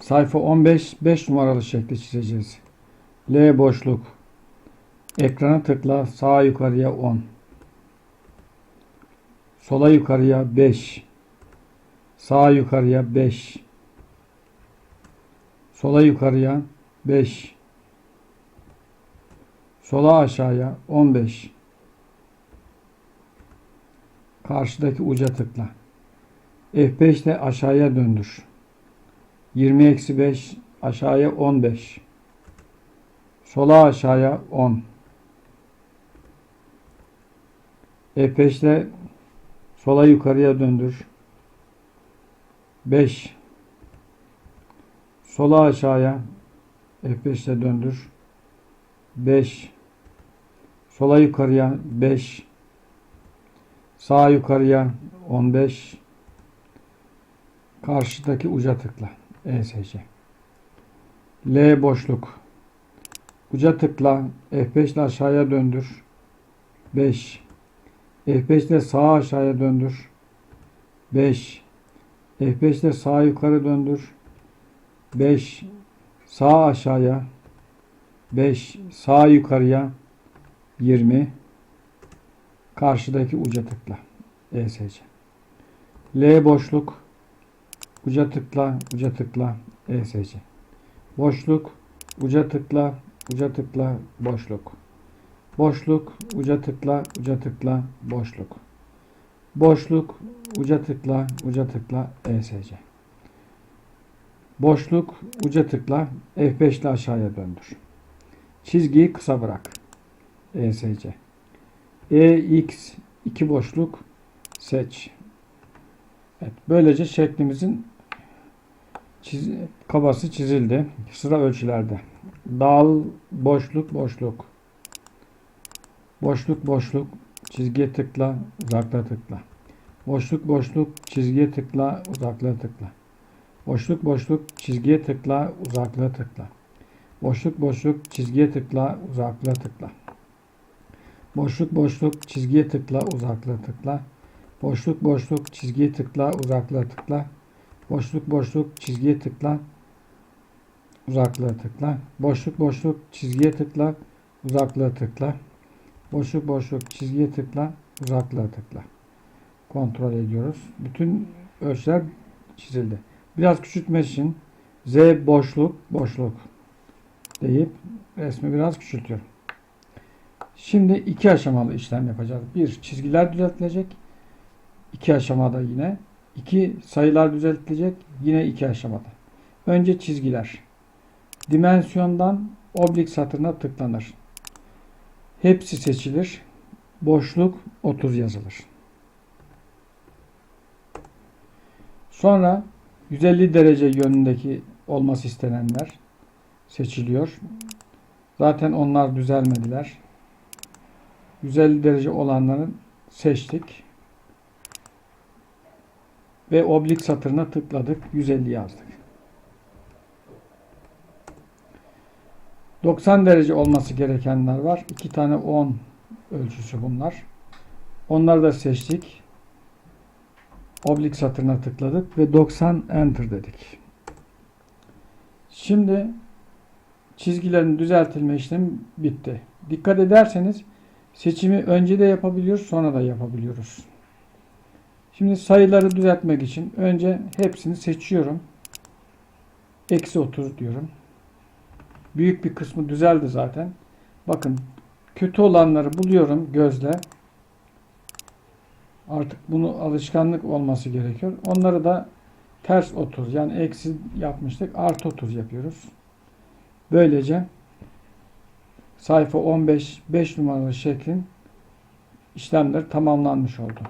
Sayfa 15 5 numaralı şekli çizeceğiz. L boşluk. Ekrana tıkla. Sağa yukarıya 10. Sola yukarıya 5. Sağa yukarıya 5. Sola yukarıya 5. Sola aşağıya 15. Karşıdaki uca tıkla. F5 ile aşağıya döndür. 20 eksi 5 aşağıya 15. Sola aşağıya 10. F5 ile sola yukarıya döndür. 5. Sola aşağıya F5 ile döndür. 5. Sola yukarıya 5. Sağa yukarıya 15. Karşıdaki uca tıkla. ESC. L boşluk. Uca tıkla. F5 ile aşağıya döndür. 5. F5 ile sağa aşağıya döndür. 5. F5 ile sağa yukarı döndür. 5. Sağ aşağıya. 5. Sağ yukarıya. 20. Karşıdaki uca tıkla. ESC. L boşluk. Uca tıkla, uca tıkla, ESC. Boşluk, uca tıkla, uca tıkla, boşluk. Boşluk, uca tıkla, uca tıkla, boşluk. Boşluk, uca tıkla, uca tıkla, ESC. Boşluk, uca tıkla, F5 ile aşağıya döndür. Çizgiyi kısa bırak. ESC. EX, iki boşluk, seç. Evet, böylece şeklimizin çiz, kabası çizildi. Sıra ölçülerde. Dal, boşluk, boşluk. Boşluk, boşluk. Çizgiye tıkla, uzakla tıkla. Boşluk, boşluk. Çizgiye tıkla, uzakla tıkla. Boşluk, boşluk. Çizgiye tıkla, uzakla tıkla. Boşluk, boşluk. Çizgiye tıkla, uzakla tıkla. Boşluk, boşluk. Çizgiye tıkla, uzakla tıkla. Boşluk boşluk çizgiye tıkla uzaklığa tıkla. Boşluk boşluk çizgiye tıkla uzaklığa tıkla. Boşluk boşluk çizgiye tıkla uzaklığa tıkla. Boşluk boşluk çizgiye tıkla uzaklığa tıkla. Kontrol ediyoruz. Bütün ölçüler çizildi. Biraz küçültmek için Z boşluk boşluk deyip resmi biraz küçültüyorum. Şimdi iki aşamalı işlem yapacağız. Bir çizgiler düzeltilecek. İki aşamada yine. İki sayılar düzeltilecek. Yine iki aşamada. Önce çizgiler. Dimensiyondan oblik satırına tıklanır. Hepsi seçilir. Boşluk 30 yazılır. Sonra 150 derece yönündeki olması istenenler seçiliyor. Zaten onlar düzelmediler. 150 derece olanları seçtik ve oblik satırına tıkladık. 150 yazdık. 90 derece olması gerekenler var. 2 tane 10 ölçüsü bunlar. Onları da seçtik. Oblik satırına tıkladık ve 90 enter dedik. Şimdi çizgilerin düzeltilme işlemi bitti. Dikkat ederseniz seçimi önce de yapabiliyoruz sonra da yapabiliyoruz. Şimdi sayıları düzeltmek için önce hepsini seçiyorum. Eksi 30 diyorum. Büyük bir kısmı düzeldi zaten. Bakın kötü olanları buluyorum gözle. Artık bunu alışkanlık olması gerekiyor. Onları da ters 30 yani eksi yapmıştık. Artı 30 yapıyoruz. Böylece sayfa 15 5 numaralı şeklin işlemler tamamlanmış oldu.